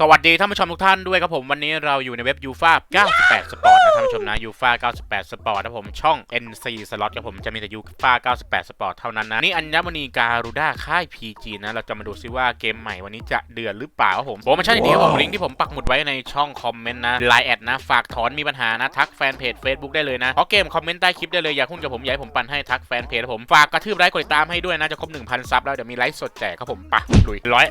สวัสดีท่านผู้ชมทุกท่านด้วยครับผมวันนี้เราอยู่ในเว็บ u f a 98 Sport นะท่านผู้ชมนะ u f a 98 Sport นะผมช่อง NC Slot ครับผมจะมีแต่ u f a 98 Sport เท่านั้นนะนี่อัญมณีการูด้าค่าย PG นะเราจะมาดูซิว่าเกมใหม่วันนี้จะเดือดหรือเปล่าครับผมโปรโมชั่นดีครับผมลิงก์ที่ผมปักหมุดไว้ในช่องคอมเมนต์นะไลน์แอดนะฝากถอนมีปัญหานะทักแฟนเพจ Facebook ได้เลยนะเพราะเกมคอมเมนต์ใต้คลิปได้เลยอยากหุ้นกับผมอยากให้ผมปันให้ทักแฟนเพจครับผมฝากกระทืบไลค์กดติดตามให้ด้วยนะจะครบ1,000ซับแล้วเดี๋ยวมีไลฟ์สดแจกครับผมไปะลุยร้อย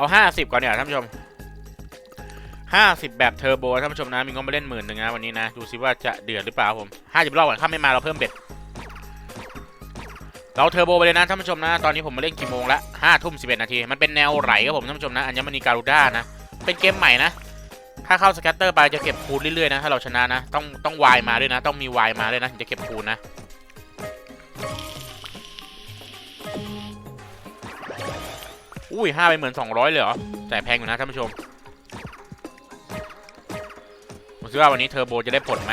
เอาห้าสิบก่อนเนี่ยท่านผู้ชมห้าสิบแบบเทอร์โบท่านผู้ชมนะมีงบมาเล่นหมื่นหนึ่งนะวันนี้นะ ดูซิว่าจะเดือดหรือเปล่าผมห้าสิบรอบก่อนถ้าไม่มาเราเพิ่มเบ็ดเราเทอร์โบไปเลยนะท่านผู้ชมนะ ตอนนี้ผมมาเล่นกี่โมงละห้าทุ่มสิบเอ็ดนาที มันเป็นแนวไหลครับผมท่านผู้ชมนะ อัญมณีการูด้านะ เป็นเกมใหม่นะ ถ้าเข้าสแกตเตอร์ไปจะเก็บคูณเรื่อยๆนะ ถ้าเราชนะนะ ต้องต้องวายมาด้วยนะ ต้องมีวายมาด้วยนะถึงจะเก็บคูณนะ อุ้ยห้าไปเหมือนสองร้อยเลยเหรอ แต่แพงอยู่นะท่านผู้ชมผมคิดว่าวันนี้เทอร์โบจะได้ผลไหม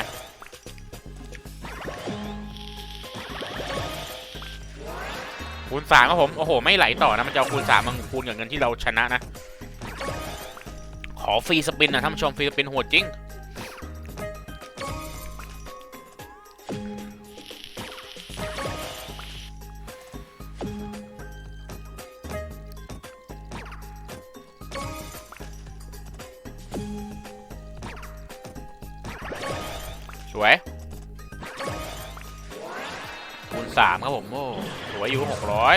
คูณสามครับผม โอ้โห ไม่ไหลต่อนะ มันจะคูณสามมาคูณกับเงินที่เราชนะนะ ขอฟรีสปินนะท่านผู้ชมฟรีสปินโหดจริง วยคูณสามครับผมโอ้สวยอยู่หกร้อย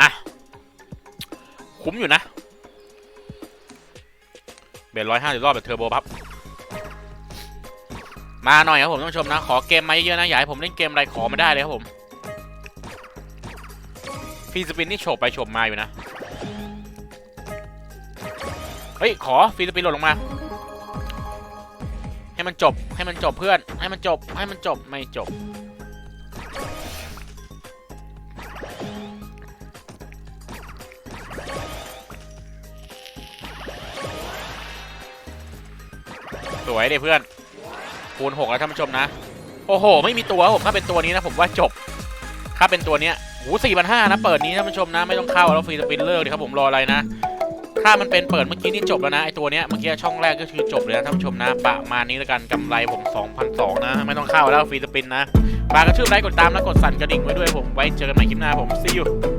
อะ คุ้มอยู่นะ เบนร้อยห้าสิบรอบแบบเทอร์โบพับ มาหน่อยครับผมท่านผู้ชมนะ ขอเกมมาเยอะๆนะอยากให้ผมเล่นเกมอะไรขอมาได้เลยครับผมฟีสปินนี่โฉบไปโฉบมาอยู่นะ เฮ้ย ขอฟีสปินหล่นลงมา ให้มันจบ ให้มันจบเพื่อน ให้มันจบ ให้มันจบ ไม่จบ สวยเดิเพื่อน คูณหกแล้วท่านผู้ชมนะ โอ้โห ไม่มีตัวผมถ้าเป็นตัวนี้นะผมว่าจบ ถ้าเป็นตัวเนี้ยโอ้สี่พันห้านะ เปิดนี้ท่านผู้ชมนะ ไม่ต้องเข้าแล้วฟรีสปินเลิกเลยครับผมรออะไรนะ ถ้ามันเป็นเปิดเมื่อกี้นี่จบแล้วนะไอตัวเนี้ยเมื่อกี้ช่องแรกก็คือจบเลยนะท่านผู้ชมนะประมาณนี้แล้วกันกำไรผม2,002นะ ไม่ต้องเข้าแล้วฟรีสปินนะฝากกระชื่อไลค์กดตามแล้วกดสั่นกระดิ่งไว้ด้วยผมไว้เจอกันใหม่คลิปหน้าผม see you